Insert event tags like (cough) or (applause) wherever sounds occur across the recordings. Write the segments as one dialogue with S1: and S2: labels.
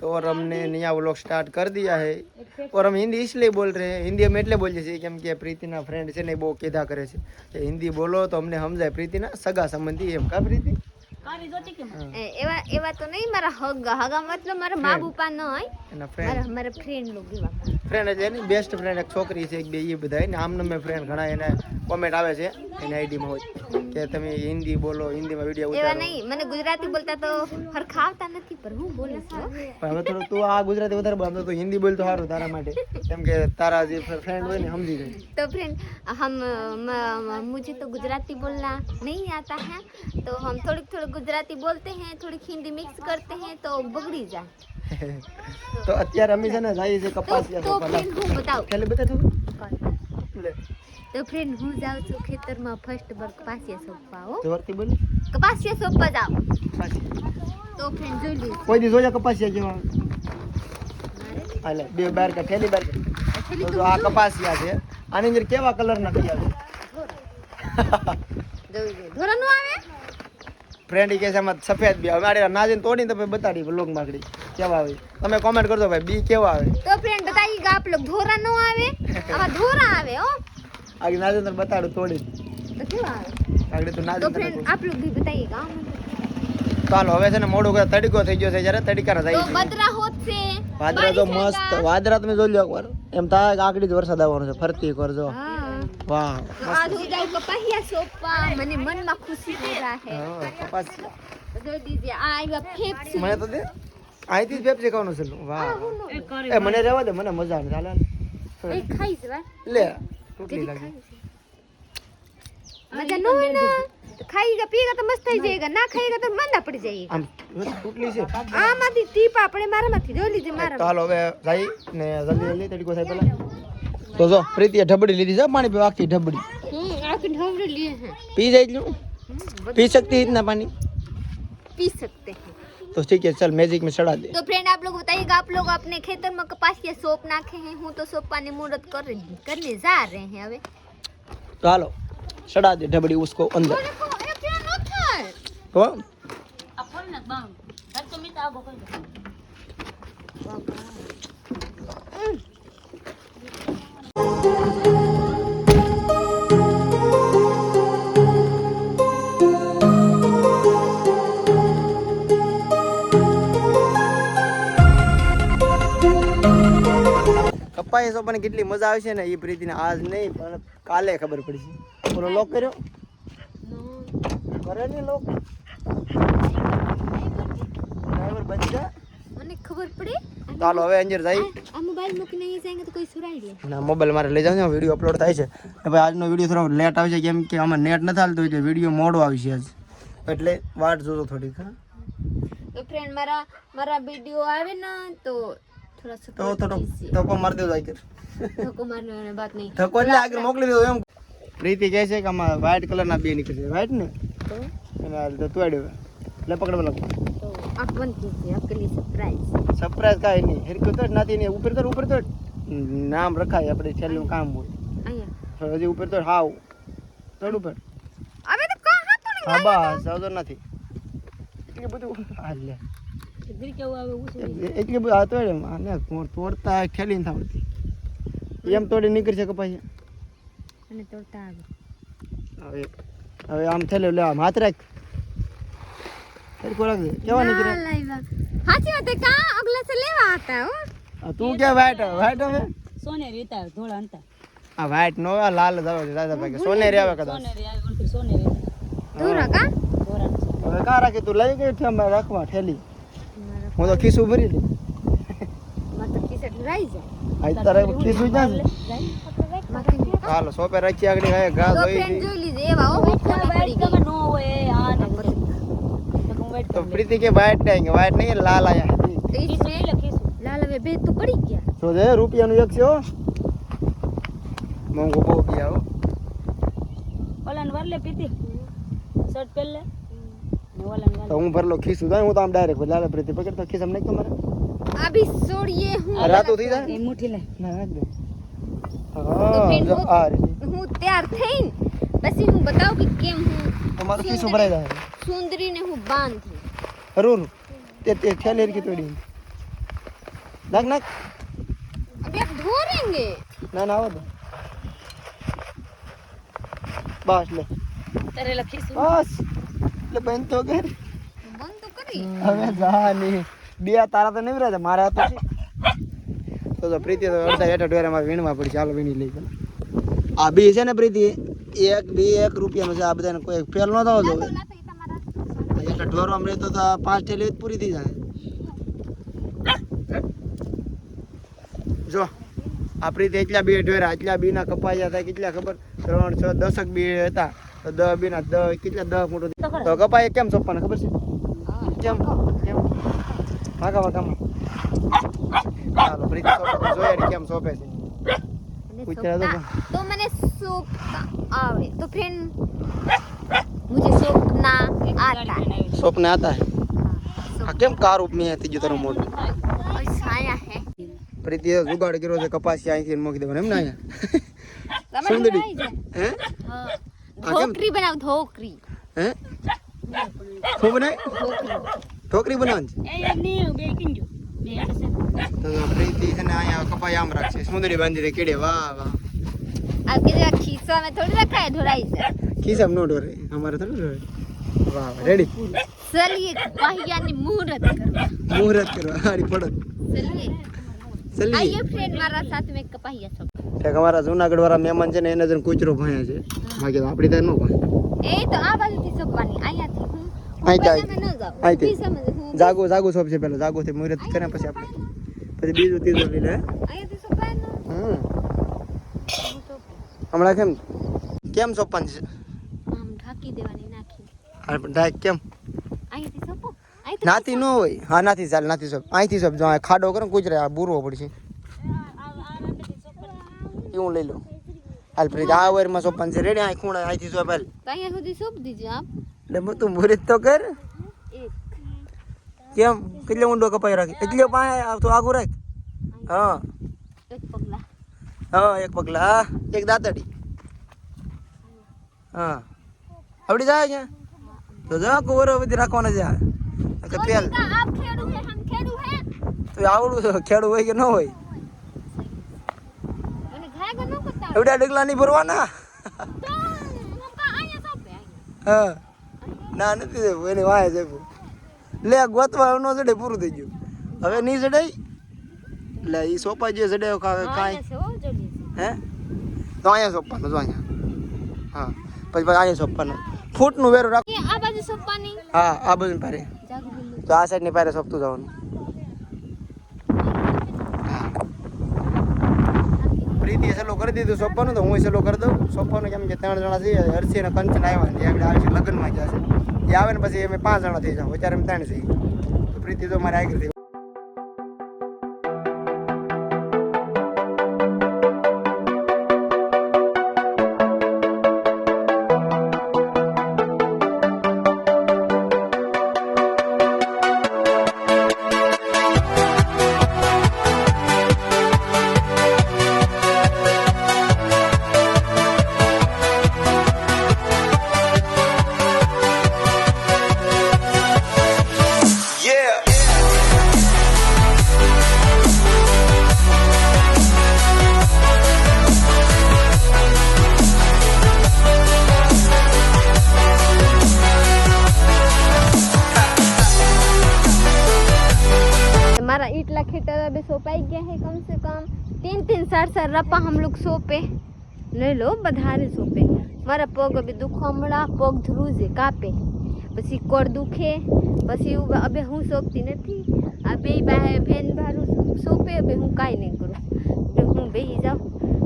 S1: तो और हमने नया व्लॉग स्टार्ट कर दिया है और हम हिंदी इसलिए बोल रहे हैं हिंदी અમે એટલે બોલીએ છીએ કેમ કે પ્રીતિના ફ્રેન્ડ છે ને એ બહુ કીધા કરે છે કે હિન્દી બોલો તો અમને સમજાય પ્રીતિના સગા સંબંધી એમ કા પ્રીતિ
S2: એ, એવા એવા તો નહીં મારા હગા હગા મતલબ મારા મા બાપા ન હોય. મારા
S1: ફ્રેન્ડ
S2: ફ્રેન્ડ
S1: એટલે બેસ્ટ ફ્રેન્ડ એક છોકરી છે બે એ બધા ને આમ નમે ફ્રેન્ડ ઘણા એને કોમેન્ટ આવે છે એની આઈડીમાં હોય. કે તમે હિન્દી બોલો હિન્દીમાં વીડિયો
S2: નહીં મને ગુજરાતી બોલતા તો ફરખા આવતા નથી હું
S1: તું આ ગુજરાતી વધારે બોલ હિન્દી બોલતો સારું તારા માટે. કેમ કે તારા જે ફ્રેન્ડ હોય ને સમજી
S2: જાય. તો ફ્રેન્ડ હમ મુજે તો ગુજરાતી બોલના નહીં આતા હે. તો હમ થોડીક થોડુંક लोग ગુજરાતી બોલતે હે થોડી હિન્દી મિક્સ કરતે હે તો બગડી જાય
S1: તો અત્યારે અમે છે ને જાય
S2: છે
S1: કપાસિયા તો
S2: ફ્રેન્ડ હું બતાવ
S1: ખેલે બતા તું
S2: તો ફ્રેન્ડ હું જાઉં છું ખેતરમાં ફર્સ્ટ બર કપાસિયા સોપવા હો
S1: જોરથી બોલ
S2: કપાસિયા સોપવા
S1: જાવ
S2: તો ફ્રેન્ડ જોઈ લે
S1: કોઈ દી જોજા કપાસિયા
S2: જેવા
S1: આલે બે બાર કા થેલી બાર તો આ કપાસિયા છે આની અંદર કેવા કલરના
S2: કર્યા છે ધોરણ આવે
S1: ફ્રેન્ડ કહે છે આમાં સફેદ બી અમારે ના જઈને તોડી તમે બતાડી બ્લોગ માગડી કેવા આવે? તમે કોમેન્ટ કરજો ભાઈ બી કેવા આવે?
S2: તો ફ્રેન્ડ બતાવી કે આપ લોગ ધોરા નો આવે? આમાં ધોરા આવે હો.
S1: આગે ના જઈને બતાડું તોડી
S2: તો કેવો આવે?
S1: આગળ તો
S2: ના
S1: તો
S2: ફ્રેન્ડ આપ લોગ બી બતાઈએ કે આમ
S1: ચાલો હવે છે ને મોડો કરે તડકો થઈ ગયો છે જ્યારે
S2: તડકા
S1: થાય તો
S2: બદરા હોત છે.
S1: વાદરા તો મસ્ત વાદરા તમે જોઈ લો એકવાર. એમ થાય આકડી જ વરસાદ આવવાનો છે ફરતી કરજો
S2: હા.
S1: વાહ.
S2: આધુ જાવ કપાહિયા સોપા. મને મનમાં ખુશી થઈ રહે
S1: કપાસ
S2: દો દીજે આ આવ્યા ફેફસી
S1: મને તો દે. આઈથી ફેફસી ખાવાનું છે. વાહ. એ મને રહેવા દે મને મજા આવે.
S2: ખાઈ પીગા તો મસ્ત થઈ જાયગા ના ખાઈગા તો માંદા પડી જાયગા
S1: આમ તૂટલી છે.
S2: આમાંથી ટીપ આપણે મારામાંથી જોઈ લીધી મારા
S1: ચાલો હવે જઈ ને જલ્દી જલ્દી તડકો સાહેબ પેલા તો જો પ્રીતિએ ઢબડી લીધી છે પાણી પીવા આખી ઢબડી
S2: हम्म आके ढोबरे लिए हैं
S1: પી જાય એટલું पी सकती है इतना पानी
S2: पी सकते हैं
S1: तो ठीक है चल मैजिक में चढ़ा दे
S2: तो फ्रेंड आप लोग बताइएगा आप लोग अपने खेतर में कपास या सोप नाखे हैं हूँ तो सोप पानी मुहूर्त कर करने जा रहे हैं अबे
S1: तो हालो चढ़ा दे ढबड़ी उसको अंदर
S2: देखो ये
S1: પાસે સોપાની કેટલી મજા આવશે ને એ પ્રીતિને આજ નહીં પણ કાલે ખબર પડશે બોલો લોક કર્યો? કરે ને લોક ડ્રાઈવર બચી જા
S2: મને ખબર પડી.
S1: ચાલો હવે અંજર જાય
S2: આ મોબાઈલ મૂકીને અહીં જાયંગે તો કોઈ સુરાઈ લે.
S1: ના મોબાઈલ મારે લઈ જાવ વીડિયો અપલોડ થાય છે. ભાઈ આજનો વીડિયો થોડો લેટ આવે છે કેમ કે આમાં નેટ નથી હાલતું છે વીડિયો મોડો આવશે આજ. એટલે વાટ જોજો થોડીક
S2: તો ફ્રેન્ડ મારા મારા વીડિયો આવે ને તો
S1: તો
S2: તો
S1: ધક્કો મારી આગળ મોકલી દેજો એમ. પ્રીતિ કહે છે કે આમાં વ્હાઈટ કલરના બે નીકળે છે. વ્હાઈટ ને? તો? તોડ્યો એટલે પકડ નહીં. હેરક્યું નથી નહીં. ઉપર તો ઉપર તો નામ રખાય આપણે છેલ્લું કામ હોય. હજી ઉપર તો હાવ. તોડ ઉપર.
S2: હવે તો
S1: હા બસ નથી. બધું એટલી બધી આ તોડે આને તોડતા ખેલીને થાવડતી એમ તોડી નીકળશે કપાઈ
S2: અને તોડતા
S1: હવે હવે આમ થેલે લે આમ હાથ રાખ ફરી ખોરાક દે કેવા નીકળે
S2: હાચી વાત કા અગલા સે લેવા આતા
S1: હો તું કે વાટ વાટ હવે
S3: સોને રીતા ધોળા અંતા
S1: આ વાટ નો આ લાલ જાવ દાદા ભાઈ સોને રે આવે કદા
S3: સોને રે આવે સોને રે
S2: ધોરા કા
S3: ધોરા
S1: હવે કા રાખે તું લઈ ગઈ ઠેમ રાખવા ઠેલી હું તો ખીસું ભરી
S2: લઉં.
S1: હાલો સોપે રાખી આગળ ઘા ધોઈ
S3: તો
S1: પ્રીતિ કે વાઈટ નહીં વાઈટ નહીં લાલ આયા.
S2: લાલ હવે બે તો પડી ગયા.
S1: તો જે રૂપિયાનું એક છે હો. મોંઘો બહુ પીયા હો.
S3: શર્ટ પહેરલે
S1: તો હું ભરલો ખીસું થાય હું તો આમ ડાયરેક્ટ લાલે પ્રીતિ પકડ તો ખીસ નહીં તમારે
S2: अभी छोड़िए हूँ
S1: આ રાતું થઈ જાય
S3: એ મુઠ્ઠી લે
S1: ના રાખ દે
S2: तो
S1: હા
S2: फिर
S1: જો
S2: वो
S1: આ રીતે
S2: હું તૈયાર થઈને પછી હું બતાવું કે કેમ હું
S1: તમારું ખીસું ભરાઈ જાય
S2: સુંદરીને હું બાંધી
S1: રૂર તે તે થેલી હરકી તોડી નાખ નાખ
S2: अभी आप धो रहेंगे
S1: ના ના આવો તો બસ લે
S3: તારે લખીશું
S1: બસ એટલે બંધ તો કર.
S2: બંધ તો કરી.
S1: હવે જા નહીં બે તારા તો નહીં રહ્યા મારા તો તો તો પ્રીતિ તો અડધા હેઠા ડોરે માં વીણવા પડી ચાલો વીણી લઈ આ બી છે ને પ્રીતિ? એક બી એક રૂપિયાનો છે. આ બધાને કોઈ ફેલ ન થવો જોઈએ એટલે ઢોરો રહેતો તો પાંચ ઠેલી પૂરી થઈ જાય. જો આ પ્રીતિ એટલા બી ઢોરા એટલા બી ના કપાયા હતા કેટલા ખબર? ત્રણ છ દસક બી હતા. દહ બી દહ કેટલા દહ ફૂટો તો કપાય કેમ સોંપવાના ખબર છે? કેમ? સોંપે છે. તો મને સૂપ આવે. તો ફ્રેન્ડ મુજે કેમ કાર ઉપ મે તીજો તારો
S2: મોટો છાયા હે.
S1: પ્રીતિ જુગાડ કર્યો છે કપાસી અહીંથી મૂકી દેવાનું. એમ ના અહીંયા? સુંદરી. હે?
S2: ઢોકરી બનાવ ઢોકરી.
S1: હે? શું બનાય? ઢોકરી બનાવવાની
S3: એ નહીં બે કિંજો
S1: તો પ્રીતિ છે ને અહીંયા કપાઈ આમ રાખશે સુંદરી બાંધી દે કેડે વાહ વાહ.
S2: આ કે ખીસા મે થોડી રખાય ઢોરાઈ છે.
S1: ખીસા નો ઢોરે અમારે થોડું ઢોરે વાહ રેડી
S2: ચલીએ પાહિયાની મુહૂર્ત કરવા.
S1: મુહૂર્ત કરવા હારી પડો
S2: ચલીએ
S1: ચલીએ
S2: આયો ફ્રેન્ડ મારા સાથ મે કપાહિયા છો
S1: કે અમારા જુનાગઢ વાળા મહેમાન છે ને એને જન કૂચરો ભણ્યા છે. બાકી આપડી ત્યાં નો ભણે. એ
S2: તો આ બાજુથી
S1: સોપવાની અહીંયાથી હું છે પેલો જાગો થી કરે પછી આપણે પછી બીજું ત્રીજું લઈ હમણાં કેમ કેમ સોપવાનું છે? કેમ? નાથી ન હોય. હા ચાલ નાથી સોપ. અહીંથી સોપ. જો ખાડો કરો કૂચરે આ બૂરવો પડશે. એ હું લઈ લઉં. હાલ પ્રીત આ ઓવરમાં સોપન છે. રેડી આ ખૂણે અહીંથી સોપ હાલ.
S2: ત્યાં સુધી સોપ દીજો આપ
S1: એટલે તું મુહૂર્ત તો કર. કેમ? કેટલો ઊંડો કપાઈ રાખી? એટલો પાસે તો આગું રાખ. હા.
S2: એક પગલા.
S1: હા એક પગલા હા. એક દાતડી. હા. આવડી જાય છે તો જા કોરો બધી રાખવાના છે પેલ. તો આવડું ખેડું હોય કે ન હોય? એવડા ડગલા નહીં ભરવાના હા ના નથી જવું એની વાય જવું લે ગોતવા ન ચડે પૂરું થઈ ગયું હવે નહીં ચડાય એટલે એ સોપા જે ચડાયો કાંઈ હે તો અહીંયા સોપવાનું જો અહીંયા હા પછી પછી અહીંયા સોપવાનું ફૂટનું વેરું રાખો
S2: આ બાજુ સોપવાની
S1: હા આ બાજુ પારે તો આ સાઈડની પારે સોપતું જવાનું પ્રીતિએ સલો કરી દીધું સોંપવાનું તો હું સલો કરી દઉં. સોંપવાનું કેમ કે ત્રણ જણા છીએ હરસી અને કંચન આવ્યા ને આગળ આવે છે લગ્નમાં ગયા છે. એ આવે ને પછી અમે પાંચ જણા થઈ જાઉં, અત્યારે અમે ત્રણ છીએ. તો પ્રીતિ તો મારે આગળ થઈ
S2: વધારે સોંપે મારા પગ હવે દુખો હમણાં પગ ધ્રુજે કાપે પછી કોર દુખે પછી હવે હું સોંપતી નથી આ બે બહેન ભારું સોંપે હવે હું કાંઈ નહીં કરું હું બેસી જાઉં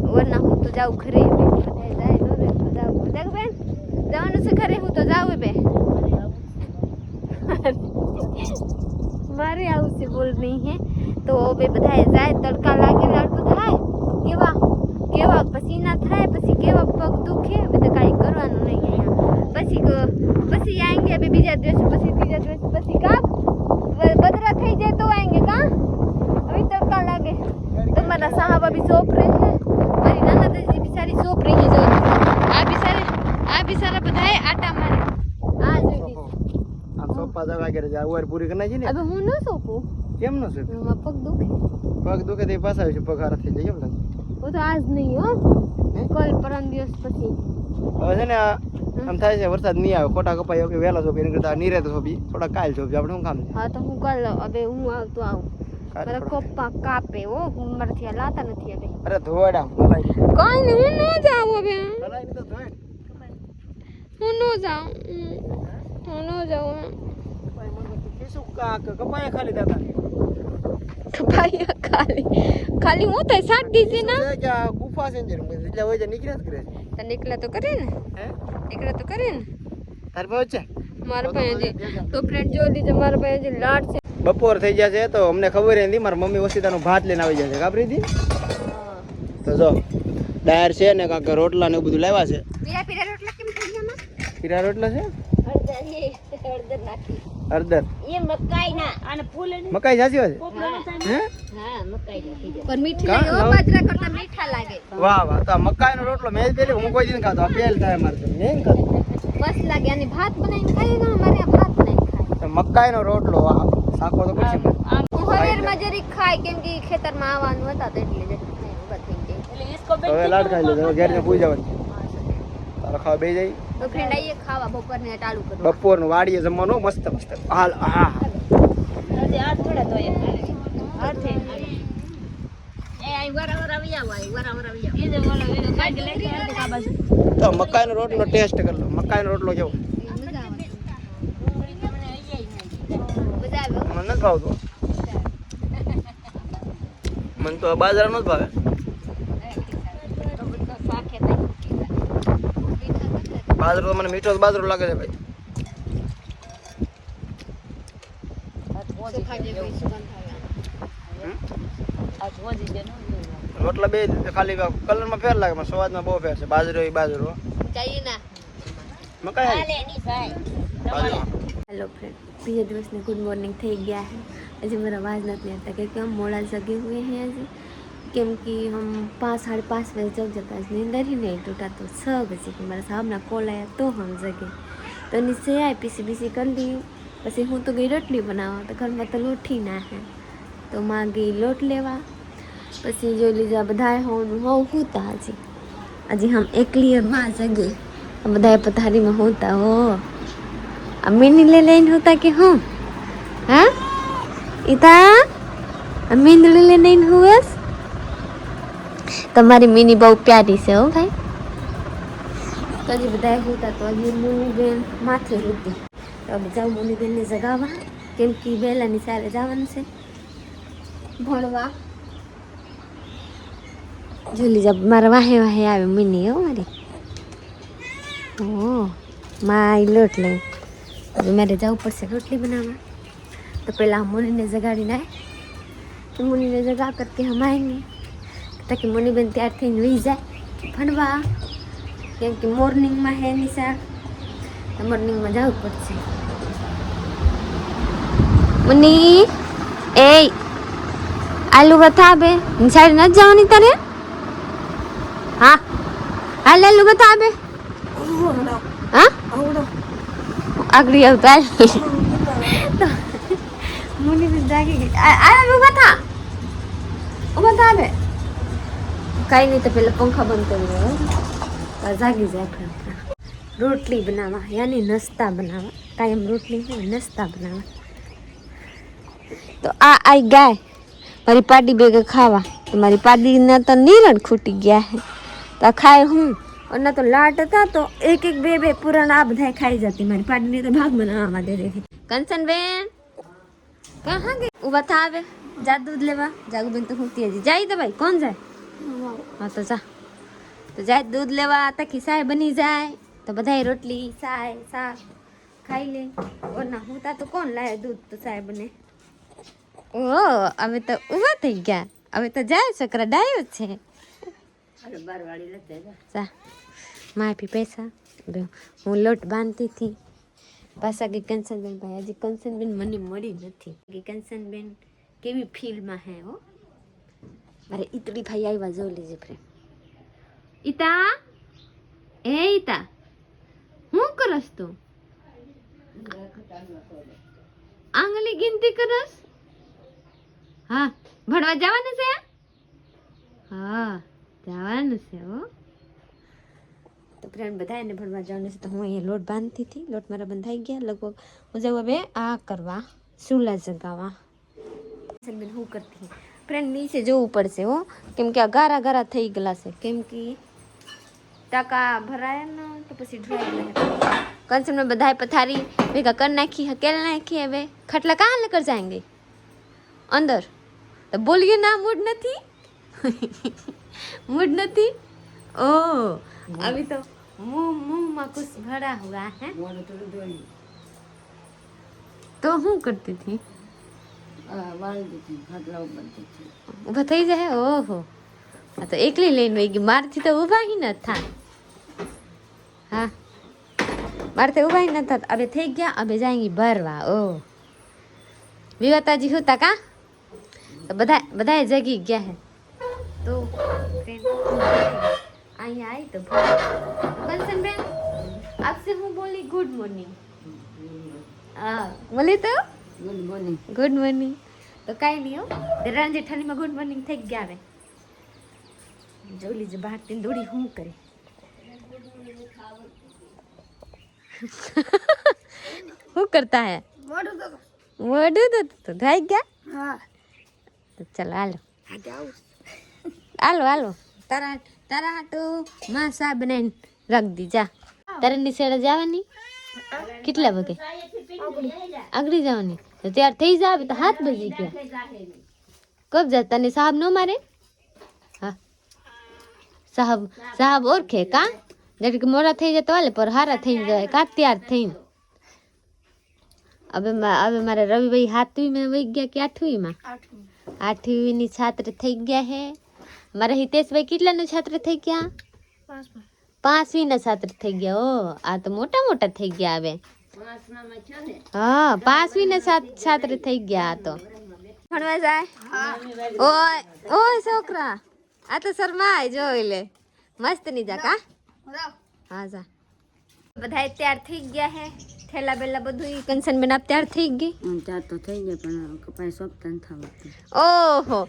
S2: વરના હું તો જાઉં ઘરે બધા જાય નો રે તો જાઉં બધા બેન જવાનું છે ઘરે હું તો જાઉં બે મારે આવું છે બોલ નહીં હે તો હવે બધા જાય તડકા લાગે લાડકું થાય કેવા કેવા પસીના થાય કેવા પગ દુખે હવે તો કાંઈ કરવાનું નહીં અહીંયા. પછી પછી આવીએ બે બીજા દિવસ પછી ત્રીજા દિવસ પછી કાપ બદરા થઈ જાય તો આવીએ કાં? હવે તડકા લાગે? તમારા સાહાબા બી જોપ રહે છે. મારી નાના દાદી બિચારી જોપ રહી છે. આ બિચારી આ બિચારા બધાએ આટા મારે આ જોઈ
S1: આ સોપા જવા કરે છે. ઉવાર પૂરી કરના છે ને?
S2: હવે હું ન સોપું
S1: કેમ ન સોપું
S2: પગ દુખે.
S1: પગ દુખે તે પાછા છે પગ થઈ જાય કેમ લાગે.
S2: હું તો આજ નહીં હો. કલ પરમ દિવસ પછી.
S1: હવે છે ને આમ થાય છે વરસાદ નહીં આવે. ખોટા કપાઈ કે વહેલા સોપી એની કરતા નીરે તો સોપી થોડા કાલ સોપી આપણે શું કામ
S2: હા તો હું કાલ હવે હું આવતો આવું. મારા
S1: થોડા.
S2: કાપે હો. મારાથી આ લાતા નથી હવે.
S1: અરે ધોડા
S2: કઈ નહીં હું ન જાઉં હવે. હું ન જાઉં. હું ન જાઉં
S1: શું કાક? કપાયા ખાલી દાદા.
S2: કપાઈ ખાલી ખાલી હું થાય સાત દીધી ના
S1: કે ગુફા છે જરીક, એટલે હોય છે નીકળ્યા જ કરે છે.
S2: તો નીકળે તો કરે ને
S1: હે
S2: નીકળે તો કરે ને
S1: તાર પાસે છે
S2: મારા હજી તો ફ્રેન્ડ હજી લાડ છે
S1: બપોર થઈ ગયા છે? તો અમને ખબર નથી મારા મમ્મી ઓસીતાનું ભાત લઈને આવી જશે કાપરી હતી તો જો ડાયર છે ને કાંક રોટલા ને એવું બધું લાવ્યા છે.
S2: પીરા રોટલા કેમ
S1: પીરા રોટલા છે?
S2: અડધા નાખી.
S1: હળદર.
S3: એ મકાઈ ના. અને ફૂલ ને
S1: મકાઈ વાત છે હે?
S3: હા મકાઈ
S2: પણ મીઠી લાગે ઓ બાજરા કરતા મીઠા લાગે.
S1: વાહ વાહ તો મકાઈનો રોટલો મેં પેલી હું કોઈ દિન ખાતો આ પહેલ થાય મારે તો મેં ખાતો
S2: મસ્ત લાગે અને ભાત બનાવીને ખાઈ તો મારે ભાત બનાવીને ખાય?
S1: તો મકાઈનો રોટલો આ સાકો તો પછી.
S3: આમ
S2: હું હવેરમાં જરીક ખાય કેમ કે ખેતરમાં આવવાનું હતા તો એટલે થઈ ગઈ
S3: એટલે ઈસકો
S1: બેઠી હવે લાડ ખાઈ લેજો ઘેર ને પૂઈ જવાનું તારો ખાવા બે જાય.
S2: તો ફ્રેન્ડ ખાવા બપોરને કરવું
S1: બપોરનું વાડીએ જમવાનું મસ્ત મસ્ત. હાલ હા.
S3: હજી હાથ થોડા તો હાથે
S1: તો મકાઈનો રોટલો ટેસ્ટ કરી લો. મકાઈનો રોટલો કેવો? મને નથી ભાવતો. મને તો આ બાજરાનો જ ભાવે
S2: શાકે તઈ
S1: બાજરો મને મીઠો જ બાજરો લાગે છે ભાઈ. રોટલા બે ખાલી કલરમાં ફેર લાગે સ્વાદમાં બહુ ફેર છે. બાજરો એ બાજરો.
S3: હેલો
S2: ફ્રેન્ડ બીજા દિવસને ગુડ મોર્નિંગ થઈ ગયા હે આજે મારા આવાજ નથી આવતા કે કેમ મોડા જગ્યા હોય હે આજે કેમ કે હમ પાંચ સાડા પાંચ વાગે જગ જતા નીંદર નહીં તૂટા તો છ વાગે કે મારા સામના કોલ આવ્યા તો હમ જગે તો નીચે આવી પીસી બીસી કરી દી પછી હું તો ગઈ રોટલી બનાવવા તો ઘરમાં તો લોઠી ના હે તો માં ગઈ લોટ લેવા પછી જોઈ લીધા બધાએ હોવાનું હોવ હોતા હજી હજી હમ એકલી માં જગે બધાએ પથારીમાં હોતા હો અમીની લઈ લઈને હોતા કે હું હા ઈતા અમીન લઈ લઈને હોવસ તમારી મિની બહુ પ્યારી છે હો ભાઈ તો હજી બધાએ હોતા તો હજી મુની બેન માથે હતી તો હવે જાઉં મુની બેનને જગાવવા કેમ કે વહેલાની સારે જવાનું છે ભણવા જોઈ લીજા મારા વાહે વાહે આવે મિની હો મારી ઓ માય લોટ લઈ હવે મારે જવું પડશે રોટલી બનાવવા तो पहला हम मुनि ने जगाड़ी ना तो मुनि ने जगा करके हम आएंगे તો કે મનીબેન ત્યારથી જોઈ જાય ભણવા કેમ કે મોર્નિંગમાં હે નિશા તો મોર્નિંગમાં જવું પડશે મની એ આલુ બતાવે નિશાળ ન જવાની તારે હા હાલ આલુ બતાવે હા આગળ આવતા મુનિબેન જાગી ગઈ આ ઉભા થા ઉભા થાવે कहीं नहीं तो पहले पंखा बंद कर दो जागी जाए फिर रोटली बनावा यानी नाश्ता बनावा कायम रोटली नहीं नाश्ता बनावा तो आ आई गए मारी पार्टी बेग खावा तो मारी पार्टी ने तो नीरन खुटी गया है तो खाए हूँ और ना तो लाट था तो एक एक बे बे पूरा ना बधाए खाई जाती मारी पार्टी ने तो भाग बनावा दे दे कंसन बेन कहाँ गए वो बतावे जा दूध लेवा जागू बन तो खुटी है जी जाइए तो भाई कौन जाए હા તો જા. તો જાય દૂધ લેવા તકી સાય બની જાય. તો બધા રોટલી સાય શાક ખાઈ લે. ઓ ના હું તા તો કોણ લાવે દૂધ તો સાહેબ બને? ઓ અમે તો ઊભા થઈ ગયા. હવે તો જાય છોકરા ડાયો છે.
S3: જા.
S2: માફી પૈસા હું લોટ બાંધતી હતી. પાછા કે કંચનબેન ભાઈ હજી કંચનબેન મને મળી નથી. કે કંચનબેન કેવી ફિલ્ડમાં હે હો? મારે ઈતડી ભાઈ આવ્યા જો લીજે પ્રેમ ઈતા એ ઈતા હું કરસ તું આંગળી ગિનતી કરસ હા ભણવા જવાનું છે હા જવાનું છે હો તો ફ્રેન્ડ બધા એને ભણવા જવાનું છે તો હું અહીંયા લોટ બાંધતી હતી લોટ મારા બંધાઈ ગયા લગભગ હું જાઉં હવે આ કરવા ચૂલા જગાવા બેન હું કરતી फ्रेंड नीचे जो ऊपर से हो केम के अगारा गारा थी गला से केम के टका भराय ना तो पसी ढुराई ना कल से मैं बधाई पथारी भेगा कर नाखी हकेल नाखी हे खटला कहाँ लेकर जाएँगे अंदर तो बोलिए ना मूड नहीं मूड नहीं ओ अभी तो मुँह मुँह में कुछ भरा हुआ है तो हूँ करती थी ઊભા થઈ જાય ઓહો આ તો એકલી લઈને વહી ગઈ મારથી તો ઊભા ય ન થાય હા મારથી ઊભા ય ન થતા હવે થઈ ગયા હવે જાયંગી ભરવા ઓ વિવાતાજી હોતા કા તો બધા બધા જગી ગયા હે તો friend, અહીંયા આવી તો કંચન બેન આપસે હું બોલી ગુડ મોર્નિંગ હા બોલી તો ગુડ મોર્નિંગ તો કાંઈ નહીં હો. ધરાણ ગુડ મોર્નિંગ થઈ ગયા હવે. જોઈ લીજે બહાર તેને દોડી હું કરે? શું કરતા હે? મોઢું તો તો થઈ ગયા? તો ચલો હાલો. હાલો હાલો. તારા તારા તો માં સા બનાવીને રાખ દીજા. તારે નિશેડે જવાની કેટલા વાગે આગળ જવાની તો ત્યાર થઈ જાવે તો હાથ બજી ગયા કબ જા તને સાહેબ નો મારે હા સાહેબ સાહેબ ઓળખે કા જેમ કે મોડા થઈ જાય તો હાલે પર હારા થઈ જાય કા ત્યાર થઈને હવે મા- હવે મારે રવિભાઈ હાથવી માં વહી ગયા કે આઠવી માં આઠવી ની છાત્ર થઈ ગયા હે મારા હિતેશભાઈ કેટલાનું છાત્ર થઈ ગયા પાંચમી ના છાત્ર થઈ ગયા ઓ આ તો મોટા મોટા થઈ ગયા હવે. હા પાંચમી ના? છાત- છાત્ર થઈ ગયા આ તો. ભણવા જાય? ઓય ઓય છોકરા આ તો શરમાય જોઈ લે. મસ્તની જા કા? હા જા. બધા તૈયાર થઈ ગયા હે? થેલા બેલા બધું કંસન બેન આપ તૈયાર થઈ ગઈ.
S3: તો થઈ ગઈ પણ કપાય સોપતા ન થવાતું
S2: ઓહો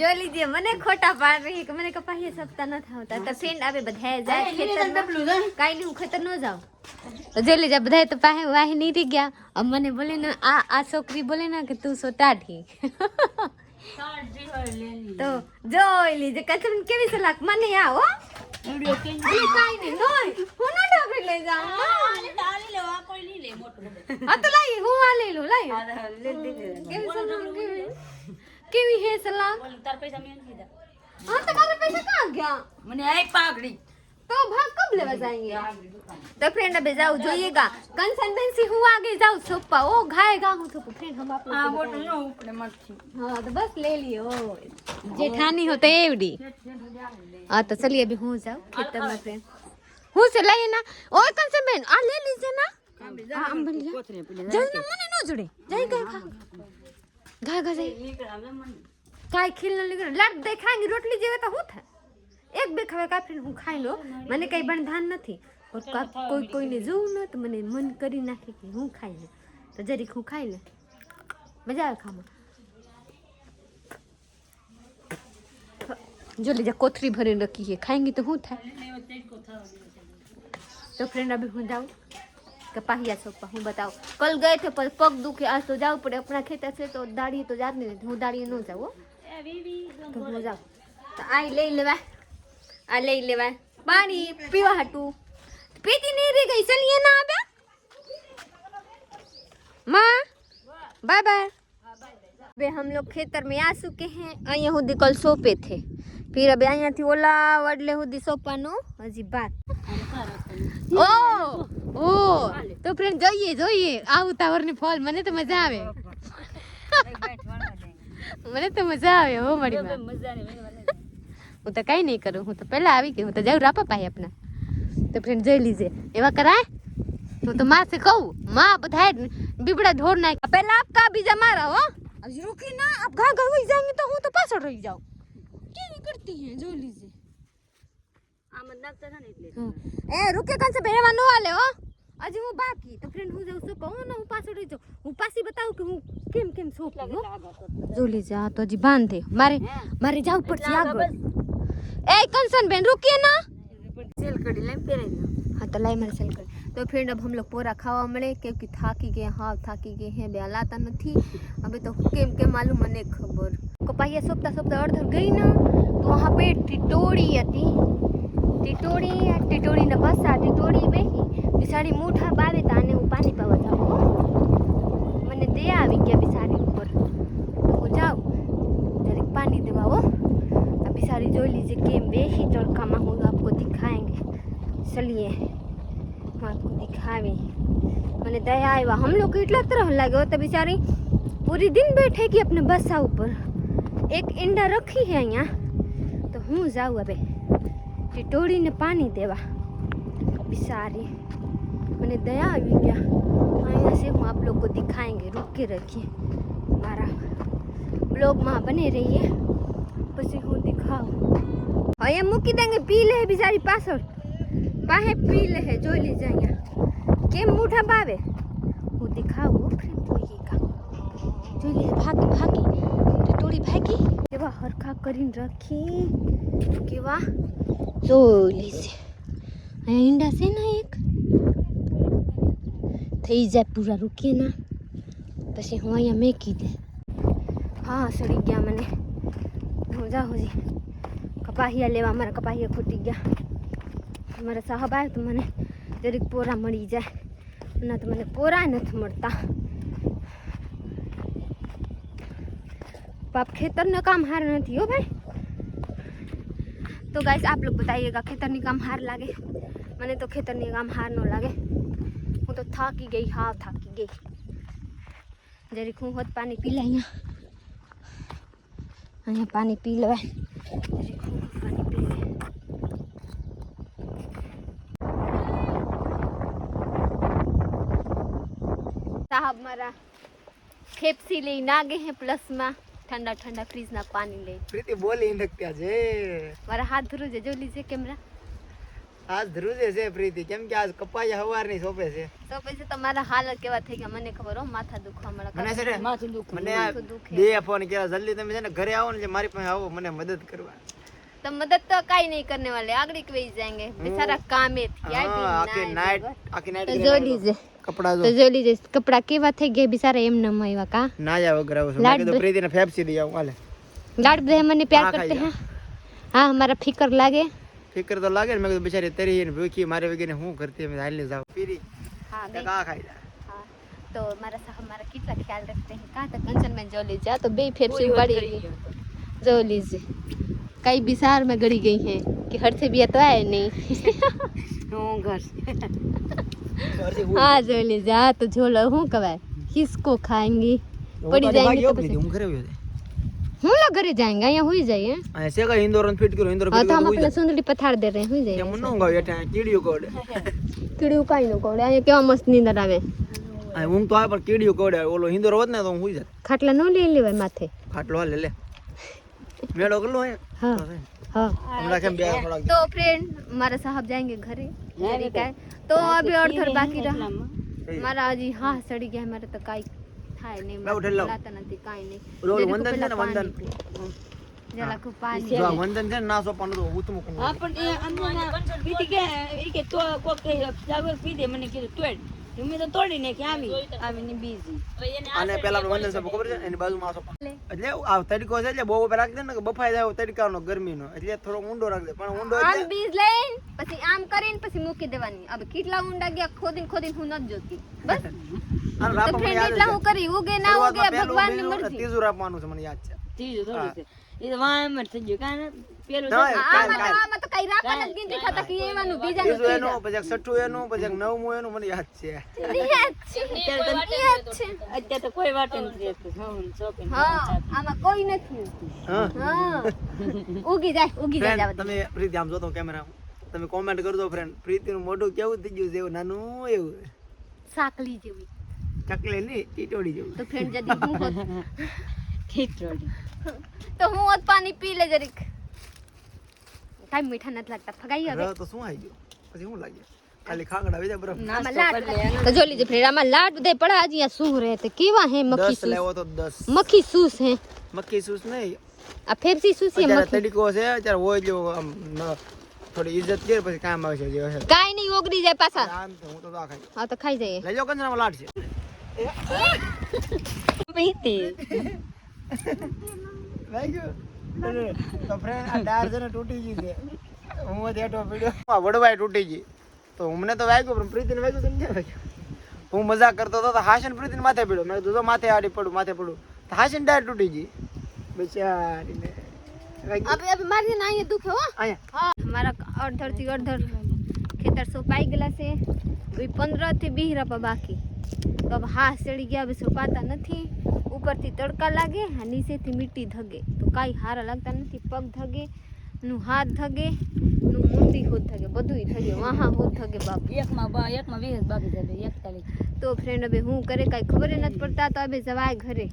S2: જોઈ લીધી મને ખોટા પાડ રહી કે મને કપાહીએ સોપતા ન થાવતા તો ફ્રેન્ડ આવે બધા જાય ખેતર કાઈ નહીં હું ખેતર ન જાઉં. તો જોઈ બધાય બધા તો પાસે વાહી નહીં રહી ગયા. अब મને બોલે ને આ આ છોકરી બોલે ને કે તું સો ટાઢી તો જોઈ લીજે કચમ કેવી સલાક મને આવો. કેવી હે સલામ તાર પૈસા મેં દીધા हाँ तो हमारा हाँ, तो पैसा कहाँ गया?
S3: मैंने आई पागड़ी।
S2: तो भाग कब लेवा जाएँगे तो फ्रेंड अबे जाओ जोइएगा। कंसन बेन से हुआ आगे जाओ सोपा ओ घाएगा हूँ तो फ्रेंड हम आप हाँ
S3: वो नो ऊपर मत
S2: हाँ तो बस ले लियो। जेठानी हो तो एवडी હા તો ચલીએ અભી હું જાઉં ખેતરમાં હું છે લઈ ના. ઓય કન છે બેન આ
S3: લે લીજે
S2: ના. જઈ ના. મને ન જોડે. જઈ કઈ ખા. ગા ગા
S3: જઈ. કાઈ
S2: ખીલ ન નીકળે. લટ દેખાંગી રોટલી જેવે તો હું થાય? એક બે ખવે કાફરી હું ખાઈ લો મને કઈ બંધાન નથી. કોઈ કોઈને જોઉં ન તો મને મન કરી નાખે કે હું ખાઈ લે તો જરી હું ખાઈ લે મજા આવે ખાવામાં. जो ले जा कोथरी भरे रखी है। खाएँगी तो हूँ था। तो फ्रेंड अभी हूँ जाऊँ तो पाहिया सब पा हूँ बताओ। कल गए थे पर पग दू आज तो जाओ पड़े अपना खेत से तो दाढ़ी तो जाते नहीं हूँ दाढ़ी न जाओ तो हूँ जाओ। तो आई ले लेवा। आ ले लेवा। पानी पीवा हटू। पीती नहीं रही गई चलिए ना अब। माँ बाय बाय हम लोग खेतर में आ चुके हैं। यहूदी कल सोपे थे। ફીર બે અહીંયાથી ઓલા વડલે સુધી સોંપવાનું. હજી ભાત ઓ! ઓ! તો ફ્રેન્ડ જોઈએ જોઈએ. આ ઉતાવળની ફોલ મને તો મજા આવે. મને તો મજા આવે હો
S3: મળી
S2: હું તો કઈ નહીં કરું હું તો પહેલા આવી ગઈ હું તો જાઉં રાપા પાઈ આપના. તો ફ્રેન્ડ જોઈ લીજે. એવા કરાય? હું તો માસે કહું. માં બધા બીબડા ઢોર નાખ પહેલા આપકા બીજા મારા હો. રૂકી ના આપ ઘા ઘર હોઈ જાયંગે તો હું તો પાછળ રહી જાઉં. કેવી કરતી હે જોઈ લીજે
S3: આમ જ નાખતા હતા ને એટલે
S2: એ રૂકે કાન સે બેવા નો આલે હો હજી હું બાકી તો ફ્રેન્ડ હું જાઉં છું કહું ને હું પાછળ રહી જાઉં હું પાછી બતાવું કે હું કેમ કેમ સોપી હો જોઈ લીજે આ તો હજી બાંધ થયો મારે મારે જવું પડશે આગળ એ कंसन बहन रुकिए ना
S3: સેલ કરી લઈને પહેરાઈ દો
S2: हाँ तो लाई मेरे सेल तो फिर अब हम लोग पूरा खावा मरे क्योंकि थक ही गए हाँ थक ही गए हैं ब्याला तो नहीं अभी तो केम के मालूम, मने खबर। कपाइया पाइए सोपता सोपता और धर गई ना तो वहाँ पे टिटोरी आती टिटोरी टिटोरी ना बस आ टिटोरी में ही। बिछाड़ी मुठा पावे तो आने वो पानी पावा था। वो मैंने दिया अभी क्या बिछाड़ी ऊपर? तो जाओ, जरिक पानी दे बाबो अभी सारी जो लीजिए केम बे ही चौड़का माहौल आपको दिखाएँगे। चलिए। मैंने दया आया हम लोग इतना तरह लगे तो बेचारी पूरी दिन बैठे कि अपने बसा ऊपर एक इंडा रखी है यहाँ तो हूँ जाऊँ अबे टिटोरी ने पानी देवा बिचारी मैंने दया आवी क्या यहाँ से हम आप लोग को दिखाएँगे रुक के रखिए हमारा ब्लॉग वहाँ बने रहिए बस हो दिखाओ और ये मुक्की देंगे पी ले बिचारी पासवर्ड पाहे पी है जो ले जाए કેમ મૂઠા બાવે હું દિખાવું હો ફ્રેન્ડ જોઈએગા જોઈ લીજે ભાગી ભાગી તે તોડી ભાગી કેવા હરખા કરીને રાખી કેવા જોઈ લીજે અહીંયા ઈંડા છે ને એક થઈ જાય પૂરા રૂકીએ ના પછી હું અહીંયા મેકી દે હા સડી ગયા મને હું જાઉં જી કપાહિયા લેવા મારા કપાહિયા ખૂટી ગયા મારા સાહબ આવે તો મને જરીક પોરા મળી જાય ના તો મને પોરા નથી મળતા बाप खेतर में काम हार नहीं हो भाई तो गाइस आप लोग बताइएगा खेतर में काम हार लागे मैंने तो खेतर में काम हार न लागे હું તો થાકી ગઈ હા થાકી ગઈ જરીક હું હોત પાણી પી લે અહીંયા અહીંયા પાણી પી સાહબ મારા ખેપસી લઈ નાગે હે પ્લસમાં ઠંડા ઠંડા ફ્રીજના પાણી લઈ.
S1: પ્રીતિ બોલી નક્યા છે.
S2: મારા હાથ ધ્રુજે જો લીજે કેમેરા?
S1: હાથ ધ્રુજે છે પ્રીતિ. કેમ કે આજ કપાઈ હવારની સોપે છે.
S2: સોપે છે તમારા હાલત કેવા થઈ ગયા મને ખબર હો માથા દુખવા મળે
S1: મને છે
S3: માથું દુખ
S1: મને બે ફોન કર્યા જલ્દી તમે છે ને ઘરે આવો ને મારી પાસે આવો મને મદદ કરવા.
S2: તો મદદ તો કાઈ નહીં કરને વાલે આગળ કઈ જાયંગે. બેચારા કામે
S1: થી આખી નાઈટ આખી નાઈટ
S2: જો લીજે.
S1: કપડા
S2: तो
S1: જો
S2: जो लीजिए कपड़ा केवा થઈ ગયા બિચારા એમ નમ આવ્યા કા
S1: નાયા વગર આવું છું
S2: લાડ
S1: મેં કીધું પ્રીતિને ફેફસી દઈ આવું હાલે
S2: लाड बहन મને प्यार
S1: हाँ,
S2: करते
S1: खाइए।
S2: हैं हाँ हमारा फिकर लागे
S1: ફિકર તો લાગે ને મેં કીધું બિચારી તરી ને ભૂખી મારે વગેરે હું કરતી મેં હાલી જાવ પીરી
S2: हाँ
S1: એક આ ખાઈ જા
S2: हाँ तो हमारा साहब हमारा कितना ख्याल रखते हैं कहाँ तक कंचन में जो लीजिए तो बे फिर से बड़ी गई जो लीजिए कई बिसार में गड़ी गई हैं कि हर से भी तो आए नहीं
S3: હું ઘર
S2: हाँ जो लीजिए हाँ तो झोलो हूँ कबाय किसको खाएंगी पड़ी जाएंगे तो પછી
S1: હું ઘરે આવ્યો છે
S2: હું લો ઘરે जाएंगे यहाँ हुई जाइए
S1: આ છે કઈ ઇન્દોર ફિટ કર્યો ઇન્દોર
S2: हाँ
S1: ફિટ
S2: तो हम
S1: કર્યો
S2: अपने सुंदरी पथाड़ दे रहे हैं हुई
S1: કે
S2: जाइए
S1: મુન્નો ગાવ એટા કીડિયું કોડ
S2: કીડું કાંઈ નું કોડે અહીંયા કેવા મસ્ત નીંદર આવે
S1: આ ઊંઘ તો આવે પણ કીડિયું કોડ ઓલો ઇન્દોર હોત ને તો હું હુઈ જાત
S2: ખાટલા નો લઈ લેવાય માથે
S1: ખાટલો હાલ લે લે મેળો કરલો હે
S2: हाँ हाँ
S1: હમણાં કેમ બે થોડાક
S2: तो फ्रेंड हमारा साहब जाएंगे घरे घरे का है। तो अभी और थोड़ा बाकी रहा हमारा अजी हाँ सड़ी गया हमारा तो काई થાય નહીં
S1: લાવો, ઢેલ લાવો.
S2: લાતા નથી કાંઈ નહીં
S1: ઓલું
S2: જરીક
S1: વંદન છે ને,
S2: પેલા
S1: વંદન.
S2: પાણી પી. જરાક પાણી
S1: જો આ વંદન છે ને ના સોપાનું તો ઉતમું કરું.
S3: હા પણ એ અંદર પીટી કે એ કે તો કોક કે જાગર પી દે મને કીધું તોડ મેં તો તોડી નાખી આવી આવીને બીજી
S1: અને પેલા આપણે વંદન સાહેબ ખબર છે? એની બાજુમાં આ એટલે આ તડકો છે એટલે બહુ રાખી દે ને કે બફાઈ જાય તડકાનો ગરમીનો. એટલે થોડો ઊંડો રાખી દે. પણ ઊંડો
S2: આમ બીજ લઈને પછી આમ કરીને પછી મૂકી દેવાની. હવે કેટલા ઊંડા ગયા ખોદીને ખોદીને હું નથી જોતી. બસ. (laughs)
S1: આને રાપા મને
S2: ફ્રેન્ડ
S1: યાદ
S2: એટલા હું કરી ઉગે ના ઉગે ભગવાનની મરજી.
S1: ત્રીજું રાપવાનું છે મને યાદ છે.
S3: ત્રીજું થોડું છે. એ તો વામ જ થઈ ગયું કાને પેલું
S1: ના,
S3: છે
S1: કાંઈ,
S2: આમાં તો
S1: કાંઈ.
S2: આમાં તો કઈ રાપા નથી ગિનતી થતા કે એવાનું બીજાનું
S1: ત્રીજું એનું પછી છઠ્ઠું એનું પછી નવમું એનું મને યાદ છે.
S2: જાય યાદ છે. યાદ છે.
S3: અત્યારે તો કોઈ વાટે નથી રહેતું. શોપિંગ
S2: હા આમાં કોઈ નથી
S1: હા.
S2: હા. ઉગી જાય ઉગી જાય
S1: Friend,
S2: જવા દે.
S1: તમે પ્રીતિ આમ જોતો કેમેરા તમે કોમેન્ટ કરજો ફ્રેન્ડ પ્રીતિનું મોઢું કેવું થઈ ગયું છે એવું નાનું એવું
S2: સાકલી જેવી.
S1: ચકલી નહીં ટીટોડી જેવું.
S2: તો ફ્રેન્ડ જદી હું હોત
S3: ખીચડી
S2: તો હું હોત પાણી પી લે જરીક. કાંઈ મીઠા નથી લાગતા ફગાઈ હવે
S1: રહ તો શું આવી ગયું પછી શું લાગ્યું ખાલી ખાંગડા વેજા બરફ
S2: આમાં લાડ તો જો લીજે ફ્રેન્ડ આમાં લાડ બધા પડ્યા હજી અહીંયા શું રહે તે કેવા હે મક્ખી
S1: દસ
S2: સૂસ
S1: લેવો તો દસ
S2: મક્ખી સૂસ હે
S1: મક્કી સૂસ નહીં
S2: આ ફેફસી સૂસ હે
S1: અત્યારે
S2: મક્ખી
S1: તડીકો છે અત્યારે હોય જેવો આમ ન- થોડી ઇજ્જત કરે પછી કામ આવશે જે હશે
S2: કાંઈ નહીં ઓગળી જાય પાછા
S1: શાંત હું તો આ ખાઈ
S2: હા તો ખાઈ જઈએ
S1: લેજો કંજરામાં લાડ છે (laughs)
S3: પીતી (laughs)
S1: વાગ્યું તો ફ્રેન્ડ આ ટાયર છે ને તૂટી ગઈ છે. હું દેટો પીડ્યો. વડવાય તૂટી ગઈ. તો મને તો વાગ્યું પણ પ્રીતિને વાગ્યું તો ક્યાં વાગ્યું? હું મજાક કરતો હતો તો હાશન પ્રીતિને માથે પીડ્યો. મેં કીધું તો માથે આડી પડું માથે પડું. તો હાશન ટાયર તૂટી ગઈ. બેચારીને. વાગ્યું.
S2: અબે અબે મારી ના અહીંયા દુખે હો.
S1: અહીંયા.
S2: હા મારા અડધરથી અડધર ખેતર સોપાઈ ગયેલા છે. ભાઈ પંદરથી રપા બાકી. તો હાથ ચડી ગયા હવે સોપાતા નથી. ઉપરથી તડકા લાગે આ નીચેથી મીઠી ધગે તો કાંઈ હારા લાગતા નથી પગ ધગે નું હાથ ધગે નું મૂંડી હોત ધગે બધુંય ધગે વાહા હોત ધગે બાપ
S3: એકમાં બા એકમાં વીસ બાકી છે એકતાલીસ
S2: तो फ्रेंड अबे हूँ करे कहीं खबर ही नहीं पड़ता तो अबे जवाए घरे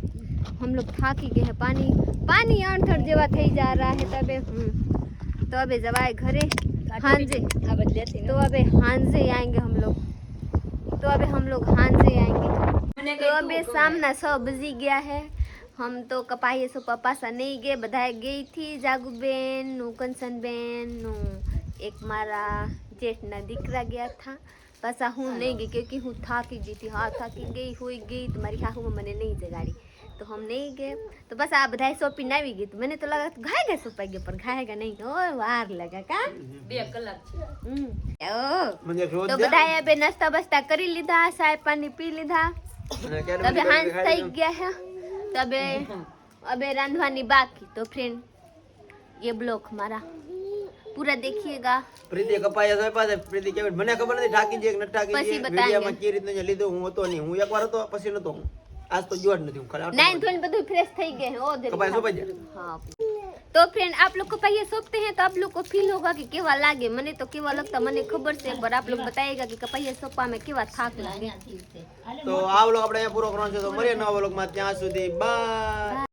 S2: हम लोग थाकी गए हैं पानी पानी अणथड़ जेवा થઈ जा रहा है तो अबे हम्म, तो अबे जवाए घरे हांजे
S3: આ બધી લેતી
S2: तो अबे हांजे आएंगे हम लोग तो अबे हम लोग हांजे आएंगे तो अभी सामने सब बजी गया है। हम तो कपाही सो पापा सा नहीं गए बधाई गई थी। जागू बहन नू कंचन बहन नू एक मारा जेठ ना दिखरा गया था। बस हूँ नहीं गई क्योंकि हूँ थाकी गई थी। हाँ थाकी गई हुई गई तुम्हारी हाँ मैंने नहीं जगाड़ी। तो हम नहीं गए। तो बस आप बधाई सोपी ना भी गई। तो मैंने तो लगा तो घाय गए सोपाई गए पर घाय
S3: गए नहीं। ओ
S2: वार लगा
S1: का? हम्म,
S2: तो बधाई अभी नाश्ता बस्ता कर लीधा शायद पानी पी लीधा।
S1: અને ક્યારે
S2: તો હવે
S1: મને
S2: હાંજ
S1: ખાઈ
S2: થઈ ગયા હે તો હવે હવે રાંધવાની બાકી તો ફ્રેન્ડ ये ब्लॉग हमारा पूरा देखिएगा
S1: પ્રીતિ કપાયા તો પાછા પ્રીતિ કેવી મને ખબર નથી ઠાકી છે કે નથી ઠાકી
S2: પછી
S1: છે
S2: બતાવીએ.
S1: વિડીયોમાં કેવી રીતના લીધો હું હતો નહીં હું એકવાર હતો પછી નતો હું આજ તો જોવા જ નથી હું ખાલી આટલું
S2: नाइन धोनी બધું फ्रेश થઈ गए हैं ओ देख
S1: કપાય સોપાઈ જાય
S2: हाँ तो फ्रेंड आप लोग को पहिए सोचते हैं तो आप लोग को फील होगा कि केवा लागे मने तो केवा लगता मने खबर से एक बार आप लोग बताइएगा कि कपाइया सोपा में केवा थाक लागे
S1: તો આ વ્લોગ આપણે અહીંયા પૂરો કરવાનો છે તો મળીએ નવા વ્લોગમાં ત્યાં સુધી બાય